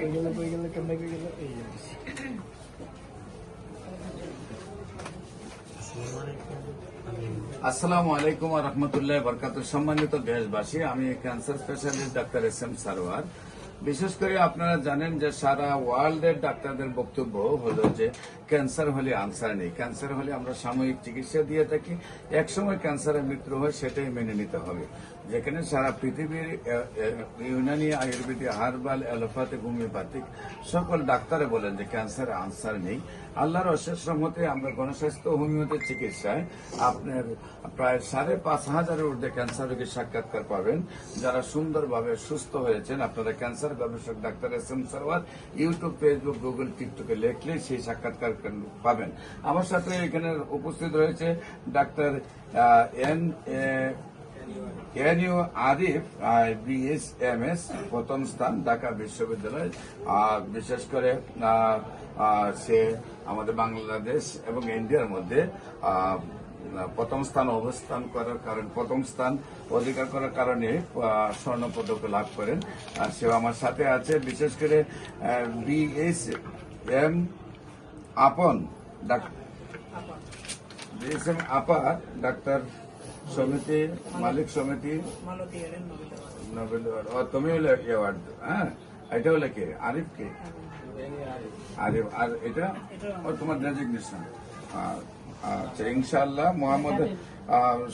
কই গেল কেমনে কই গেল এই আসসালামু আলাইকুম রহমতুল্লাহ বরকাত সম্মানিত দেশবাসী, আমি cancer specialist doctor S M Sarwar বিশেষ করে আপনারা জানেন যে সারা ওয়ার্ল্ডের ডাক্তারদের বক্তব্য হলো যে ক্যান্সার হলে আনসার নেই। ক্যান্সার হলে আমরা সাময়িক চিকিৎসা দিয়ে থাকি। একসময় ক্যান্সারের মৃত্যু হয়, সেটাই মেনে নিতে হবে। যেখানে সারা পৃথিবীর Unani Ayurvedic herbal allopathic homeopathic সকল ডাক্তারে বলেন যে ক্যান্সারের আনসার নেই। আল্লাহর অশেষ রহমতে আমরা গণস্বাস্থ্য হোমিওপ্যাথি চিকিৎসায় আপনার প্রায় সাড়ে পাঁচ হাজারের ঊর্ধ্বে ক্যান্সার রোগীর সাক্ষাৎকার পাবেন। যারা সুন্দরভাবে সুস্থ হয়েছেন, আপনারা ক্যান্সার গবেষক doctor S M Sarwar YouTube, Facebook, Google, টিকটকে লেখলে সেই সাক্ষাৎকার পাবেন। আমার সাথে এখানে উপস্থিত রয়েছে doctor N Arif BS M S প্রথম স্থান, ঢাকা বিশ্ববিদ্যালয়। আর বিশেষ করে সে আমাদের বাংলাদেশ এবং ইন্ডিয়ার মধ্যে প্রথম স্থান অবস্থান করার কারণ, প্রথম স্থান অধিকার করার কারণে স্বর্ণ পদক লাভ করেন। আর সে আমার সাথে আছে। বিশেষ করে বিএস এম আপন, ডাক- বিএসএম আপা, ডাক্তার সমিতি, মালিক সমিতি। নোবেল অ্যাওয়ার্ড তুমি হলে অ্যাওয়ার্ড হ্যাঁ এটা হলে কে? আরিফ কে? আরিফ, আর এটা? ও, তোমার ডেজিগনেশন আচ্ছা ইনশাআল্লাহ মোহাম্মদ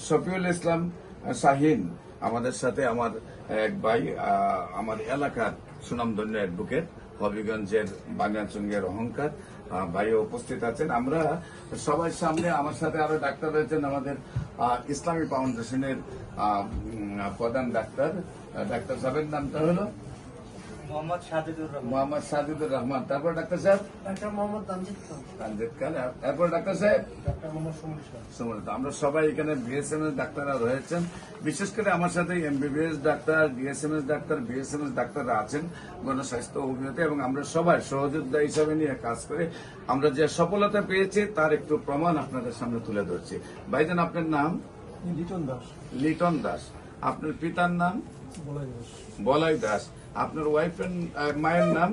শফিউল ইসলাম শাহিন, আমাদের সাথে আমার এক ভাই আমার এলাকার সুনামধন্য অ্যাডভোকেট হবিগঞ্জের বানিয়াচুঙ্গের অহংকার। ভাই উপস্থিত আছেন। আমরা সবাই সামনে আমার সাথে আরও ডাক্তার রয়েছেন আমাদের ইসলামী ফাউন্ডেশনের প্রধান ডাক্তার। ডাক্তার সাহেবের নামটা হলো মোহাম্মদ সাজিদুর রহমান। মোহাম্মদ সাজিদুর রহমান। তারপর ডাক্তার সাহেব? ডাক্তার মোহাম্মদ তামজিদ খান। তানজিদ খান। তারপর ডাক্তার সাহেব? ডাক্তার মোহাম্মদ সমীর শাহ আমরা সবাই এখানে বিএসএমএস ডাক্তাররা রয়েছেন। বিশেষ করে আমার সাথে MBBS doctor DSMS doctor BSMS ডাক্তাররা আছেন গণস্বাস্থ্য অভিনেতা এবং আমরা সবাই সহযোদ্ধা হিসাবে নিয়ে কাজ করে আমরা যে সফলতা পেয়েছি তার একটু প্রমাণ আপনাদের সামনে তুলে ধরছি। ভাইজান আপনার নাম? লিটন দাস। লিটন দাস। আপনার পিতার নাম? বলাই দাস। বলাই দাস। আপনার ওয়াইফের মায়ের নাম?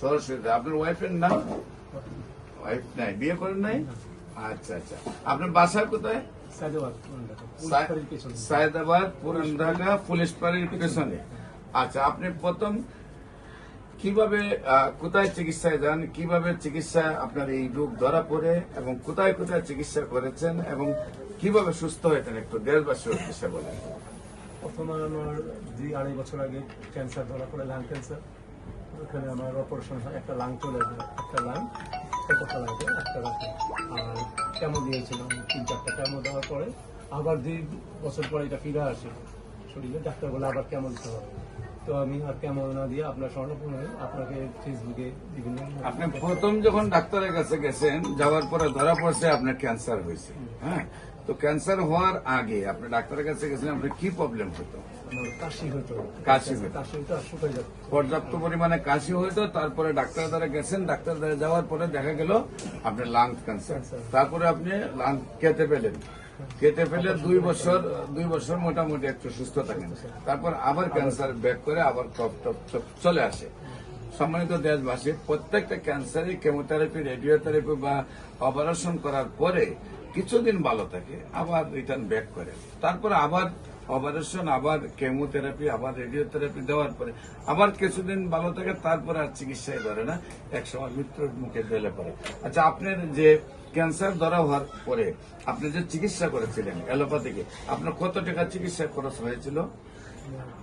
সরস্বতী। আপনার ওয়াইফের নাম? ওয়াইফ নাই। বিয়ে করেন নাই? আচ্ছা আচ্ছা। আপনার বাসা কোথায়? সায়দাবাদ পুরান ঢাকা। পুলিশ পাড়ির পেছনে। আচ্ছা আপনি প্রথম কীভাবে কোথায় চিকিৎসায় যান? কীভাবে চিকিৎসা আপনার এই রোগ ধরা পড়ে এবং কোথায় কোথায় চিকিৎসা করেছেন এবং কীভাবে সুস্থ হয়েছেন একটু দেশবাসী উদ্দেশ্যে বলেন। প্রথমে আমার দুই আড়াই বছর আগে ক্যান্সার ধরা পড়ে লাং ক্যান্সার ওখানে আমার অপারেশন হয়, একটা লাং চলে যায় একটা লাং একটা লাগে একটা রাখে আর কেমো দিয়েছিলাম, তিন, চারটা কেমো দেওয়ার পরে। আবার দুই বছর পরে এটা ফিরে আসে শরীরে, ডাক্তার বলে আবার কেমো দিতে হবে। তো আমি আর কেমো না দিয়ে আপনার স্বর্ণপূর্ণ আপনাকে ফেসবুকে বিভিন্ন আপনি প্রথম যখন ডাক্তারের কাছে গেছেন, যাওয়ার পরে ধরা পড়ছে আপনার ক্যান্সার হয়েছে। হ্যাঁ? তো ক্যান্সার হওয়ার আগে আপনি ডাক্তারের কাছে গেছিলেন আপনার কি প্রবলেম হতো? কাশি হতো কাশি হতো। পর্যাপ্ত পরিমাণে কাশি হইতো তারপরে ডাক্তার দ্বারা গেছেন ডাক্তার দ্বারা যাওয়ার পরে দেখা গেল আপনার লাং ক্যান্সার তারপরে আপনি লাং কেটে পেলেন কেটে ফেলে দুই বছর দুই বছর মোটামুটি একটু সুস্থ থাকেন। তারপর আবার ক্যান্সার ব্যাক করে আবার টপ টপ টপ চলে আসে। সম্মানিত দেশবাসী প্রত্যেকটা ক্যান্সারই কেমোথেরাপি রেডিওথেরাপি বা অপারেশন করার পরে কিছুদিন ভালো থাকে আবার রিটার্ন ব্যাক করে। তারপরে আবার অপারেশন আবার কেমোথেরাপি আবার রেডিওথেরাপি দেওয়ার পরে। আবার কিছুদিন ভালো থাকে তারপরে আর চিকিৎসাই ধরে না একসময় মৃত্যুর মুখে ঢেলে পড়ে। আচ্ছা আপনার যে ক্যান্সার ধরা হওয়ার পরে আপনি যে চিকিৎসা করেছিলেন অ্যালোপ্যাথিকে আপনার কত টাকা চিকিৎসা খরচ হয়েছিল?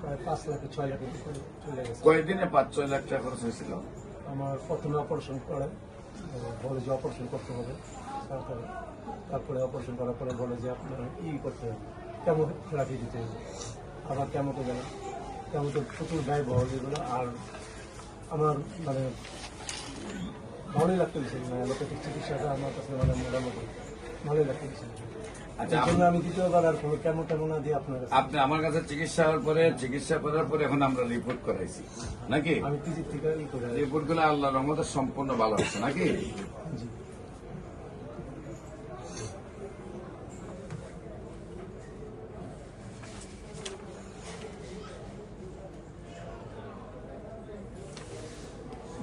প্রায় পাঁচ লাখ ছয় লাখ করে চলে গেছে। কয়েকদিনে পাঁচ ছয় লাখ টাকা খরচ হয়েছিল? আমার প্রথমে অপারেশন করে বলে যে অপারেশন করতে হবে তারপরে তারপরে অপারেশন করার পরে বলে যে আপনার ই করতে হবে। কেমন থেরাপি দিতে হবে? আবার কেমোতে গেলাম কেমোতে প্রচুর ব্যয় বহল যেগুলো। আর আমার মানে ভালোই লাগতে লাগতেছে মানে অ্যালোপ্যাথিক চিকিৎসাটা আমার কাছে মানে মোটামুটি ভালোই লাগতেছে আচ্ছা, এই আমি দ্বিতীয়বার আর কোনো কেমন দিয়ে আপনার আপনি আমার কাছে চিকিৎসা পরে চিকিৎসা করার পরে এখন আমরা রিপোর্ট করাইছি। নাকি? আমি রিপোর্টগুলো আল্লাহ রহমতে সম্পূর্ণ ভালো হচ্ছে নাকি?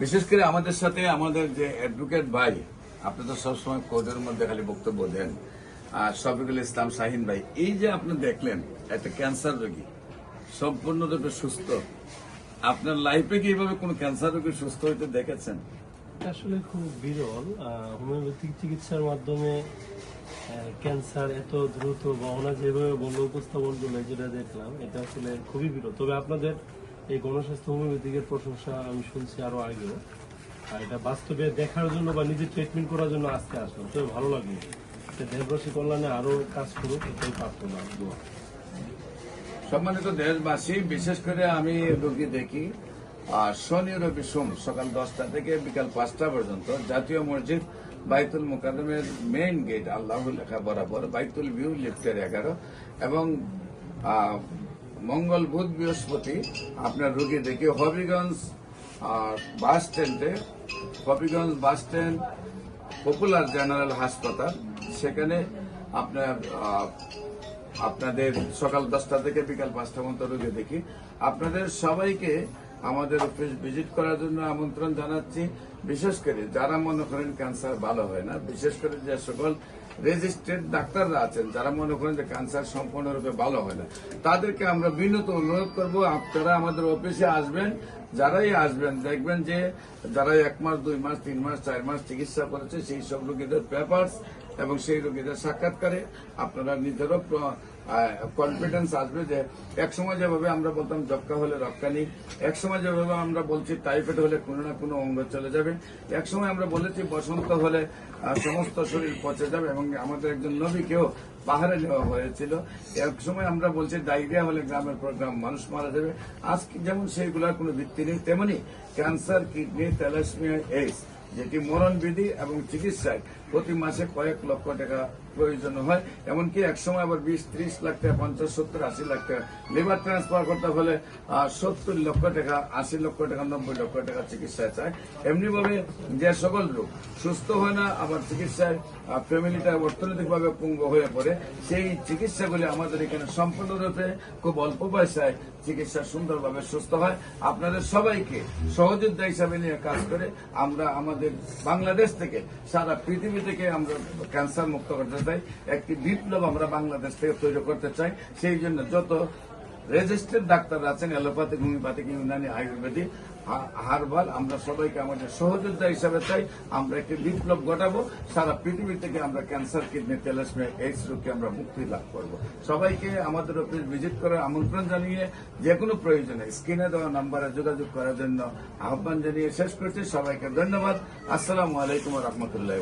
বিশেষ করে আমাদের সাথে আমাদের যে অ্যাডভোকেট ভাই, আপনি তো সবসময় কোর্টের মধ্যে খালি বক্তব্য দেন। আর শফিকুল ইসলাম শাহিন ভাই, এই যে আপনি দেখলেন, একটা ক্যান্সার রোগী সম্পূর্ণরূপে সুস্থ। আপনার লাইফে কি এইভাবে কোন ক্যান্সার রোগী সুস্থ হইতে দেখেছেন? আসলে খুব বিরল হোমিওপ্যাথিক চিকিৎসার মাধ্যমে ক্যান্সার এত দ্রুত বা ওনার যেভাবে বলল, উপস্থাপন করলে যেটা দেখলাম, এটা আসলে খুবই বিরল। তবে আপনাদের এই গণস্বাস্থ্য হোমিওপ্যাথিকের প্রশংসা আমি শুনছি আরও আগেও। আর এটা বাস্তবে দেখার জন্য বা নিজে ট্রিটমেন্ট করার জন্য আজকে আসলাম। তো ভালো এটা দেবরসী কল্যাণে আরও কাজ করুক, এটাই প্রার্থনা, দোয়া। সম্মানিত দেশবাসী, বিশেষ করে আমি রোগী দেখি, আর শনি রবি সোম সকাল দশটা থেকে বিকাল পাঁচটা পর্যন্ত জাতীয় মসজিদ বাইতুল মোকাদমের মেইন গেট আল্লাহ লেখা বরাবর, বাইতুল ভিউ লিফটের এগারো এবং মঙ্গল বুধ বৃহস্পতি, আপনার রুগী দেখে হবিগঞ্জ বাস স্ট্যান্ডে, Habiganj bus stand, popular general হাসপাতাল, সেখানে আপনার আপনাদের সকাল দশটা থেকে বিকাল পাঁচটা পর্যন্ত রুগী দেখি। আপনাদের সবাইকে আমাদের অফিস ভিজিট করার জন্য আমন্ত্রণ জানাচ্ছি। বিশেষ করে যারা মনে করেন ক্যান্সার ভালো হয় না, বিশেষ করে যে সকল রেজিস্ট্রেড ডাক্তাররা আছেন, যারা মনে করেন যে ক্যান্সার সম্পূর্ণরূপে ভালো হয় না, তাদেরকে আমরা বিনত অনুরোধ করব, আপনারা আমাদের অফিসে আসবেন, যারাই আসবেন, দেখবেন যে যারা এক মাস, দুই মাস, তিন মাস, চার মাস চিকিৎসা করেছে, সেই সব রোগীদের পেপার্স এবং সেই রোগীদের সাক্ষাৎকারে আপনারা নিজেরও কনফিডেন্স আসবে যে এক সময় যেভাবে আমরা বলতাম, যক্কা হলে রক্কানি এক সময় যেভাবে আমরা বলছি টাইফয়েড হলে কোনো না কোনো অঙ্গ চলে যাবে। এক সময় আমরা বলেছি, বসন্ত হলে সমস্ত শরীর পচে যাবে এবং আমাদের একজন নবীকেও পাহাড়ে নেওয়া হয়েছিল। এক সময় আমরা বলছি, ডায়রিয়া হলে গ্রামের পর গ্রাম মানুষ মারা যাবে। আজকে যেমন সেইগুলোর কোনো ভিত্তি নেই, তেমনি ক্যান্সার কিডনি তেলাসমিয়া এইডস যেটি মরণ বিধি এবং চিকিৎসায় প্রতি মাসে কয়েক লক্ষ টাকা প্রয়োজন হয়। এমনকি এক সময় আবার বিশ, ত্রিশ লাখ টাকা, পঞ্চাশ, সত্তর, আশি লাখ টাকা। লিভার ট্রান্সফার করতে হলে সত্তর লক্ষ টাকা, আশি লক্ষ টাকা, নব্বই লক্ষ টাকা চিকিৎসায় চায়। এমনি ভাবে যে সকল রোগ সুস্থ হয় না, আবার চিকিৎসায় ফ্যামিলিটা অর্থনৈতিকভাবে পুঙ্গ হয়ে পড়ে, সেই চিকিৎসাগুলি আমাদের এখানে সম্পূর্ণরূপে খুব অল্প পয়সায় চিকিৎসা সুন্দরভাবে সুস্থ হয়। আপনাদের সবাইকে সহযোদ্ধা হিসাবে নিয়ে কাজ করে আমরা আমাদের বাংলাদেশ থেকে সারা পৃথিবী থেকে আমরা ক্যান্সার মুক্ত করতে চাই, একটি বিপ্লব আমরা বাংলাদেশ থেকে তৈরি করতে চাই। সেই জন্য যত রেজিস্টার্ড ডাক্তার আছেন allopathic homeopathic Unani Ayurvedic herbal, আমরা সবাইকে আমাদের সহযোদ্ধা হিসাবে চাই। আমরা একটি বিপ্লব ঘটাবো। সারা পৃথিবী থেকে আমরা ক্যান্সার, কিডনি তেলাসমিয়া এইডস রোগকে আমরা মুক্তি লাভ করব। সবাইকে আমাদের অফিস ভিজিট করার আমন্ত্রণ জানিয়ে যে কোনো প্রয়োজনে স্ক্রিনে দেওয়া নাম্বারে যোগাযোগ করার জন্য আহ্বান জানিয়ে শেষ করছি। সবাইকে ধন্যবাদ। আসসালামু আলাইকুম রহমতুল্লাহ